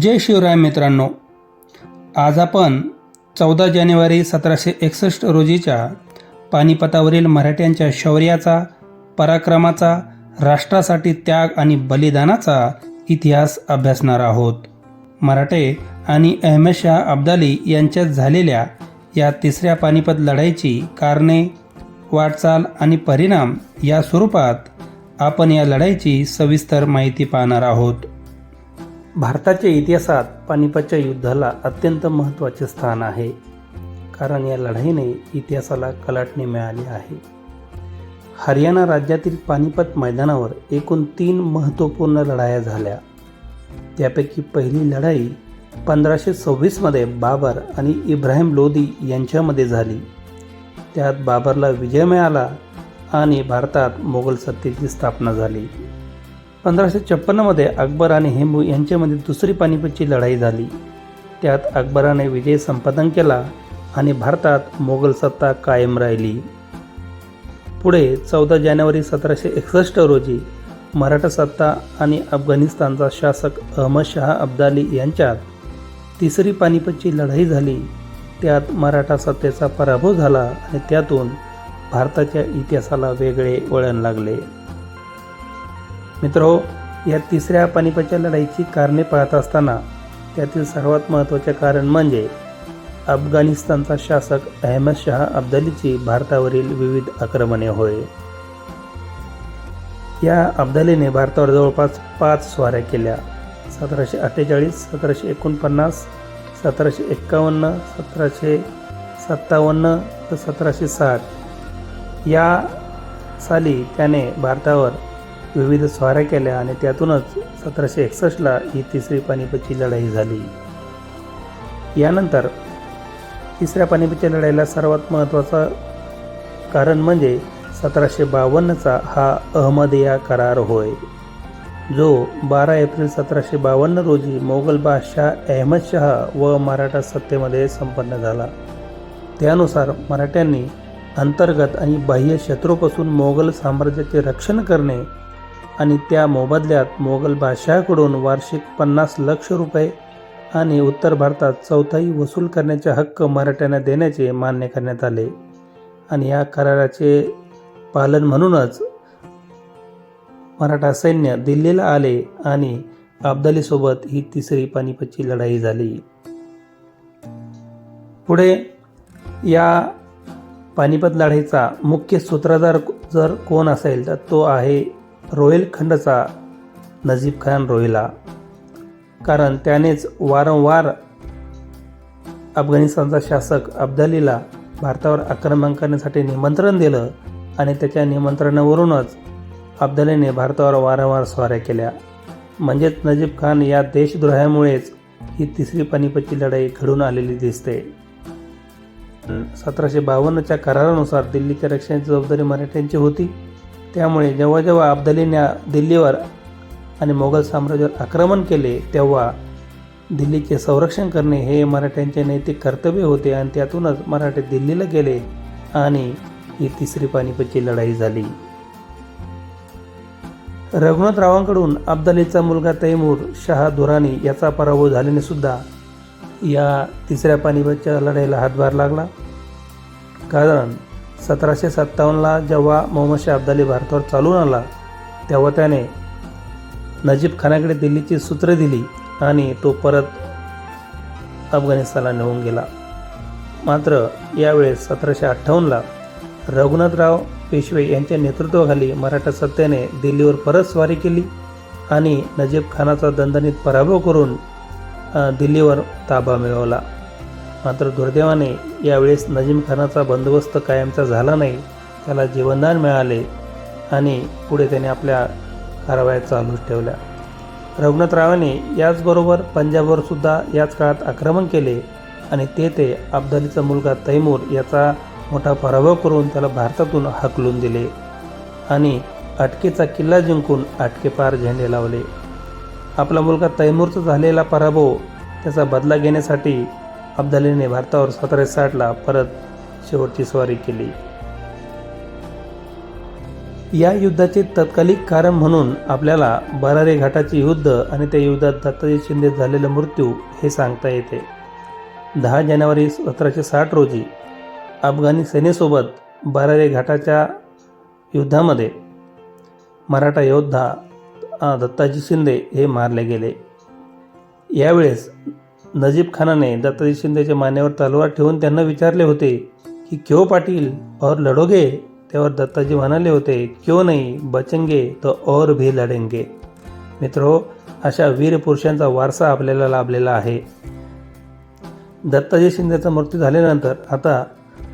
जय शिवराय मित्रांनो. आज आपण चौदा जानेवारी सतराशे एकसष्ट रोजीच्या पानिपतावरील मराठ्यांच्या शौर्याचा पराक्रमाचा राष्ट्रासाठी त्याग आणि बलिदानाचा इतिहास अभ्यासणार आहोत. मराठे आणि अहमदशाह अब्दाली यांच्यात झालेल्या या तिसऱ्या पानिपत लढाईची कारणे वाटचाल आणि परिणाम या स्वरूपात आपण या लढाईची सविस्तर माहिती पाहणार आहोत. भारताच्या इतिहासात पानिपतच्या युद्धाला अत्यंत महत्त्वाचे स्थान आहे. कारण या लढाईने इतिहासाला कलाटणी मिळाली आहे. हरियाणा राज्यातील पानिपत मैदानावर एकूण तीन महत्त्वपूर्ण लढाया झाल्या. त्यापैकी पहिली लढाई पंधराशे सव्वीसमध्ये बाबर आणि इब्राहिम लोदी यांच्यामध्ये झाली. त्यात बाबरला विजय मिळाला आणि भारतात मोगल सत्तेची स्थापना झाली. पंधराशे छप्पन्नमध्ये अकबर आणि हेमू यांच्यामध्ये दुसरी पानिपतची लढाई झाली. त्यात अकबराने विजय संपादन केला आणि भारतात मोगल सत्ता कायम राहिली. पुढे चौदा जानेवारी सतराशे एकसष्ट रोजी मराठा सत्ता आणि अफगाणिस्तानचा शासक अहमद शाह अब्दाली यांच्यात तिसरी पानिपतची लढाई झाली. त्यात मराठा सत्तेचा पराभव झाला आणि त्यातून भारताच्या इतिहासाला वेगळे वळण लागले. मित्रो या तिसऱ्या पानिपतच्या लढाईची कारणे पाहत असताना त्यातील सर्वात महत्त्वाचे कारण म्हणजे अफगाणिस्तानचा शासक अहमद शाह अब्दालीची भारतावरील विविध आक्रमणे होय. या अब्दालीने भारतावर जवळपास पाच स्वाऱ्या केल्या. सतराशे अठ्ठेचाळीस सतराशे एकोणपन्नास सतराशे एक्कावन्न सतराशे सत्तावन्न तर सतराशे साठ. या साली त्याने भारतावर विविध स्वाऱ्या केल्या आणि त्यातूनच सतराशे एकसष्टला ही तिसरी पानिपतची लढाई झाली. यानंतर तिसऱ्या पानिपतच्या लढाईला सर्वात महत्त्वाचं कारण म्हणजे सतराशे बावन्नचा हा अहमदिया करार होय जो बारा एप्रिल सतराशे बावन्न रोजी मोगल बादशाह अहमदशाह व मराठा सत्तेमध्ये संपन्न झाला. त्यानुसार मराठ्यांनी अंतर्गत आणि बाह्य शत्रूपासून मोगल साम्राज्याचे रक्षण करणे आणि त्या मोबदल्यात मोगल बादशहाकडून वार्षिक पन्नास लक्ष रुपये आणि उत्तर भारतात चौथाई वसूल करण्याचे हक्क मराठ्यांना देण्याचे मान्य करण्यात आले. आणि या कराराचे पालन म्हणूनच मराठा सैन्य दिल्लीला आले आणि अब्दालीसोबत ही तिसरी पानिपतची लढाई झाली. पुढे या पानिपत लढाईचा मुख्य सूत्रधार जर कोण असेल तर तो आहे रोहिलखंडचा नजीब खान रोहिला. कारण त्यानेच वारंवार अफगाणिस्तानचा शासक अब्दालीला भारतावर आक्रमण करण्यासाठी निमंत्रण दिलं आणि त्याच्या निमंत्रणावरूनच अब्दालीने भारतावर वारंवार स्वाऱ्या केल्या. म्हणजेच नजीब खान या देशद्रोहामुळेच ही तिसरी पानिपतची लढाई घडून आलेली दिसते. सतराशे बावन्नच्या करारानुसार दिल्लीच्या रक्षणाची जबाबदारी मराठ्यांची होती. त्यामुळे जेव्हा जेव्हा अब्दालीने दिल्लीवर आणि मोगल साम्राज्यावर आक्रमण केले तेव्हा दिल्लीचे संरक्षण करणे हे मराठ्यांचे नैतिक कर्तव्य होते आणि त्यातूनच मराठे दिल्लीला गेले आणि ही तिसरी पानिपतची लढाई झाली. रघुनाथरावांकडून अब्दालीचा मुलगा तैमूर शाह दुरानी याचा पराभव झाल्याने सुद्धा या तिसऱ्या पानिपतच्या लढाईला हातभार लागला. कारण सतराशे सत्तावन्नला जेव्हा मोहम्मद शाह अब्दाली भारतावर चालून आला तेव्हा त्याने नजीब खानाकडे दिल्लीची सूत्रे दिली आणि तो परत अफगाणिस्तानला निघून गेला. मात्र यावेळेस सतराशे अठ्ठावन्नला रघुनाथराव पेशवे यांच्या नेतृत्वाखाली मराठा सत्तेने दिल्लीवर परत स्वारी केली आणि नजीब खानाचा दणदणीत पराभव करून दिल्लीवर ताबा मिळवला. मात्र दुर्दैवाने यावेळेस नजीम खानाचा बंदोबस्त कायमचा झाला नाही त्याला जीवनदान मिळाले आणि पुढे त्याने आपल्या कारवाया चालूच ठेवल्या. रघुनाथरावाने याचबरोबर पंजाबवर सुद्धा याच काळात आक्रमण केले आणि ते ते अब्दालीचा मुलगा तैमूर याचा मोठा पराभव करून त्याला भारतातून हकलून दिले आणि अटकेचा किल्ला जिंकून अटकेपार झेंडे लावले. आपला मुलगा तैमूरचा झालेला पराभव त्याचा बदला घेण्यासाठी अब्दालीने भारतावर सतराशे साठला परत शेवटची स्वारी केली. या युद्धाचे तत्कालिक कारण म्हणून आपल्याला बरारे घाटाचे युद्ध आणि त्या युद्धात दत्ताजी शिंदे झालेला मृत्यू हे सांगता येते. दहा जानेवारी सतराशे साठ रोजी अफगाणी सेनेसोबत बरारे घाटाच्या युद्धामध्ये मराठा योद्धा दत्ताजी शिंदे हे मारले गेले. यावेळेस नजीब खानाने दत्ताजी शिंदेच्या मानेवर तलवार ठेवून त्यांना विचारले होते की क्यों पाटील और लढोगे? त्यावर दत्ताजी म्हणाले होते क्यों नाही बचेंगे तो और भी लढेंगे. मित्रो अशा वीर पुरुषांचा वारसा आपल्याला लाभलेला आहे. दत्ताजी शिंदेचा मृत्यू झाल्यानंतर आता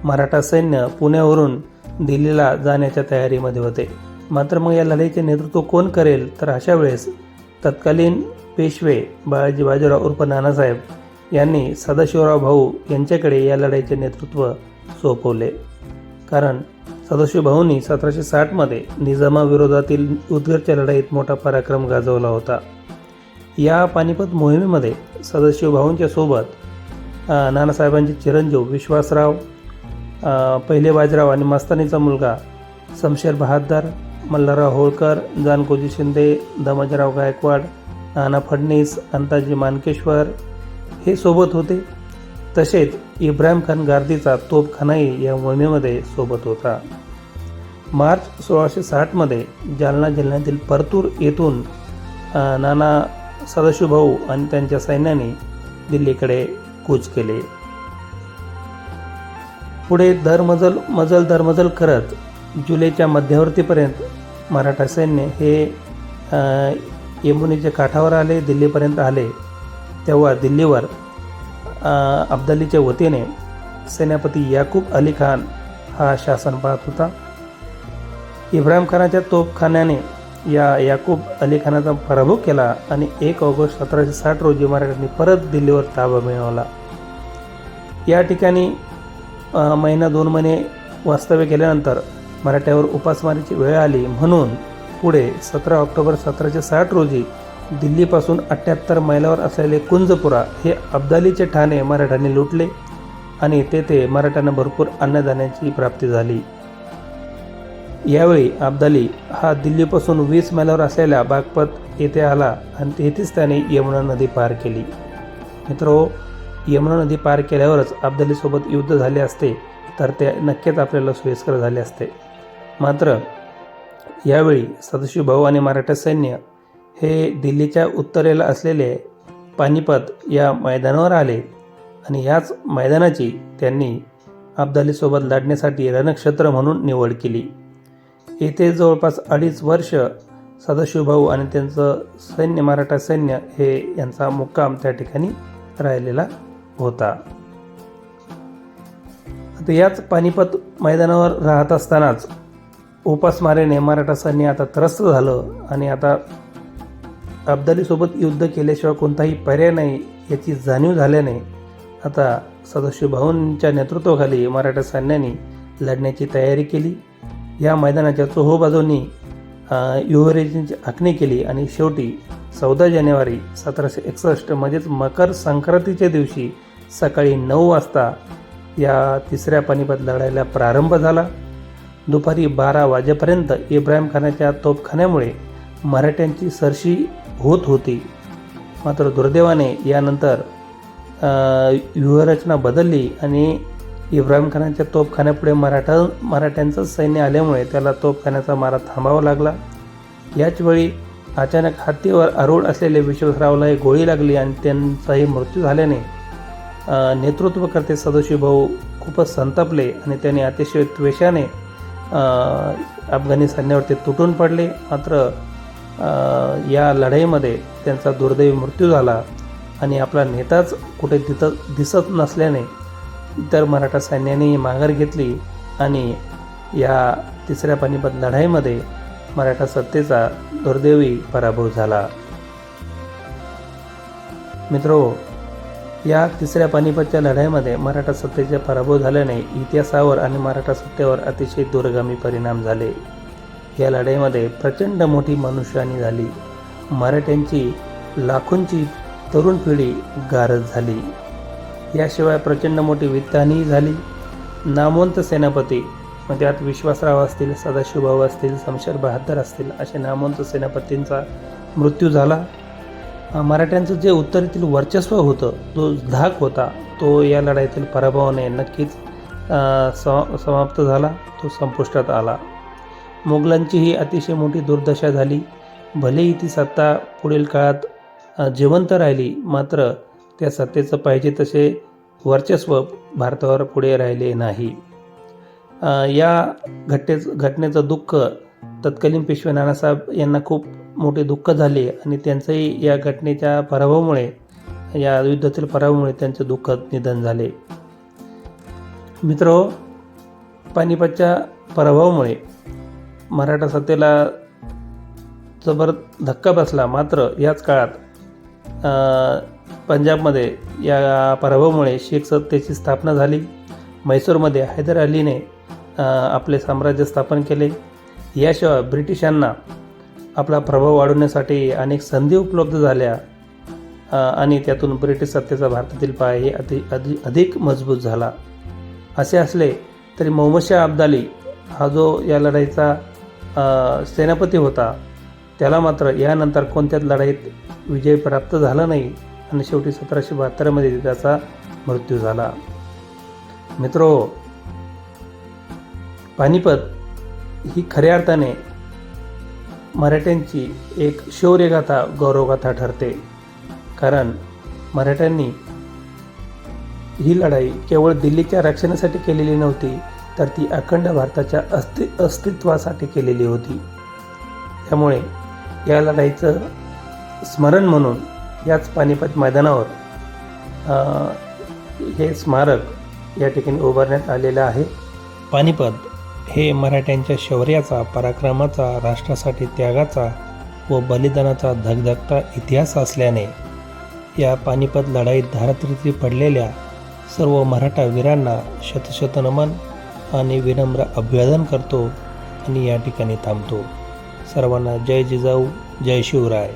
मराठा सैन्य पुण्यावरून दिल्लीला जाण्याच्या तयारीमध्ये होते. मात्र मग या लढाईचे नेतृत्व कोण करेल? तर अशा वेळेस तत्कालीन पेशवे बाळाजी बाजीराव उर्फ नानासाहेब यांनी सदाशिवराव भाऊ यांच्याकडे या लढाईचे नेतृत्व सोपवले. कारण सदाशिव भाऊंनी सतराशे साठमध्ये निजामाविरोधातील उदगरच्या लढाईत मोठा पराक्रम गाजवला होता. या पानिपत मोहिमेमध्ये सदाशिव भाऊंच्या सोबत नानासाहेबांचे चिरंजीव विश्वासराव पहिले बाजीराव आणि मस्तानीचा मुलगा शमशेर बहादर मल्हारराव होळकर जानकोजी शिंदे दमाजीराव गायकवाड नाना फडणीस अंताजी मानकेश्वर हे सोबत होते. तसेच इब्राहिम खान गार्दीचा तोपखानाही या मोहिमेमध्ये सोबत होता. मार्च सोळाशे साठमध्ये जालना जिल्ह्यातील परतूर येथून नाना सदाशिवभाऊ आणि त्यांच्या सैन्याने दिल्लीकडे कूच केले. पुढे दरमजल मजल दरमजल करत जुलैच्या मध्यवर्तीपर्यंत मराठा सैन्य हे यमुनेच्या काठावर आले दिल्लीपर्यंत आले. तेव्हा दिल्लीवर अब्दालीच्या वतीने सेनापती याकूब अली खान हा शासन पाहत होता. इब्राहिम खानाच्या तोपखान्याने या याकूब अली खानाचा पराभव केला आणि एक ऑगस्ट सतराशे साठ रोजी मराठ्यांनी परत दिल्लीवर ताबा मिळवला. या ठिकाणी महिना दोन महिने वास्तव्य केल्यानंतर मराठ्यावर उपासमारीची वेळ आली म्हणून पुढे सतरा ऑक्टोबर सतराशे साठ रोजी दिल्लीपासून अठ्ठ्याहत्तर मैलावर असलेले कुंजपुरा हे अब्दालीचे ठाणे मराठ्यांनी लुटले आणि तेथे मराठ्यांना भरपूर अन्नधान्याची प्राप्ती झाली. यावेळी अब्दाली हा दिल्लीपासून वीस मैलावर असलेल्या बागपत येथे आला आणि तेथेच त्याने यमुना नदी पार केली. मित्रो यमुना नदी पार केल्यावरच अब्दालीसोबत युद्ध झाले असते तर ते नक्कीच आपल्याला सोयीस्कर झाले असते. मात्र यावेळी सदाशिव भाऊ आणि मराठा सैन्य हे दिल्लीच्या उत्तरेला असलेले पानिपत या मैदानावर आले आणि याच मैदानाची त्यांनी अब्दालीसोबत लढण्यासाठी रणक्षेत्र म्हणून निवड केली. येथे जवळपास अडीच वर्ष सदाशिवभाऊ आणि त्यांचं सैन्य मराठा सैन्य हे यांचा मुक्काम त्या ठिकाणी राहिलेला होता. आता याच पानिपत मैदानावर राहत असतानाच उपासमारेने मराठा सैन्य आता त्रस्त झालं आणि आता अब्दालीसोबत युद्ध केल्याशिवाय कोणताही पर्याय नाही याची जाणीव झाल्याने आता सदाशिव भाऊंच्या नेतृत्वाखाली मराठा सैन्याने लढण्याची तयारी केली. या मैदानाच्या चोहोबाजूंनी युवरेजींची आखणी केली आणि शेवटी चौदा जानेवारी सतराशे एकसष्ट म्हणजेच मकर संक्रांतीच्या दिवशी सकाळी नऊ वाजता या तिसऱ्या पानिपत लढायला प्रारंभ झाला. दुपारी बारा वाजेपर्यंत इब्राहिम खानाच्या तोफखान्यामुळे मराठ्यांची सरशी होत होती. मात्र दुर्दैवाने यानंतर व्यूहरचना बदलली आणि इब्राहिम खानाच्या तोफखान्यापुढे मराठा मराठ्यांचं सैन्य आल्यामुळे त्याला तोफखान्याचा मारा थांबावा लागला. याचवेळी अचानक हत्तीवर आरूढ असलेले विश्वासरावलाही एक गोळी लागली आणि त्यांचाही मृत्यू झाल्याने नेतृत्वकर्ते सदाशिव भाऊ खूपच संतापले आणि त्यांनी अतिशय त्वेषाने अफगाणी सैन्यावरती तुटून पडले. मात्र या लढाईमध्ये त्यांचा दुर्दैवी मृत्यू झाला आणि आपला नेताच कुठे तिथं दिसत नसल्याने इतर मराठा सैन्याने माघार घेतली आणि या तिसऱ्या पानिपत लढाईमध्ये मराठा सत्तेचा दुर्दैवी पराभव झाला. मित्रो या तिसऱ्या पानिपतच्या लढाईमध्ये मराठा सत्तेचा पराभव झाल्याने इतिहासावर आणि मराठा सत्तेवर अतिशय दूरगामी परिणाम झाले. या लढाईमध्ये प्रचंड मोठी मनुष्यहानी झाली. मराठ्यांची लाखोंची तरुण पिढी गारज झाली. याशिवाय प्रचंड मोठी वित्तहानीही झाली. नामवंत सेनापती म्हणजे मग त्यात विश्वासराव असतील सदाशिवभाऊ असतील शमशेर बहादर असतील असे नामवंत सेनापतींचा मृत्यू झाला. मराठ्यांचं जे उत्तरेतील वर्चस्व होतं जो धाक होता तो या लढाईतील पराभवाने नक्कीच समा समाप्त झाला तो संपुष्टात आला. मोगलांची ही अतिशय मोठी दुर्दशा झाली. भलेही ती सत्ता पुढील काळात जिवंत राहिली मात्र त्या सत्तेचं पाहिजे तसे वर्चस्व भारतावर पुढे राहिले नाही. या घटनेच घटनेचं दुःख तत्कालीन पेशवे नानासाहेब यांना खूप मोठे दुःख झाले आणि त्यांचंही या घटनेच्या पराभवामुळे या युद्धातील पराभवामुळे त्यांचे दुःखद निधन झाले. मित्र पानिपतच्या पराभवामुळे मराठा सत्तेला जबर धक्का बसला. मात्र याच काळात पंजाबमध्ये या पराभवामुळे शीख सत्तेची स्थापना झाली. म्हैसूरमध्ये हैदर अलीने आपले साम्राज्य स्थापन केले. याशिवाय ब्रिटिशांना आपला प्रभाव वाढवण्यासाठी अनेक संधी उपलब्ध झाल्या आणि त्यातून ब्रिटिश सत्तेचा भारतातील पाय हे अति अधि अधिक मजबूत झाला. असे असले तरी मोहम्मद शाह अब्दाली हा जो या लढाईचा सेनापती होता त्याला मात्र यानंतर कोणत्याच लढाईत विजय प्राप्त झाला नाही आणि शेवटी सतराशे बहात्तरमध्ये त्याचा मृत्यू झाला. मित्रो पानिपत ही खऱ्या अर्थाने मराठ्यांची एक शौर्यगाथा गौरवगाथा ठरते. कारण मराठ्यांनी ही लढाई केवळ दिल्लीच्या रक्षणासाठी केलेली नव्हती तर ती अखंड भारताच्या अस्ति अस्तित्वासाठी केलेली होती. त्यामुळे या लढाईचं स्मरण म्हणून याच पानिपत मैदानावर हे स्मारक या ठिकाणी उभारण्यात आलेलं आहे. पानिपत हे मराठ्यांच्या शौर्याचा पराक्रमाचा राष्ट्रासाठी त्यागाचा व बलिदानाचा धगधगता इतिहास असल्याने या पानिपत लढाईत धारातीर्थी पडलेल्या सर्व मराठा वीरांना शतशत नमन आणि विनम्र अभिवादन करतो आणि या ठिकाणी थांबतो. सर्वांना जय जिजाऊ जय शिवराय.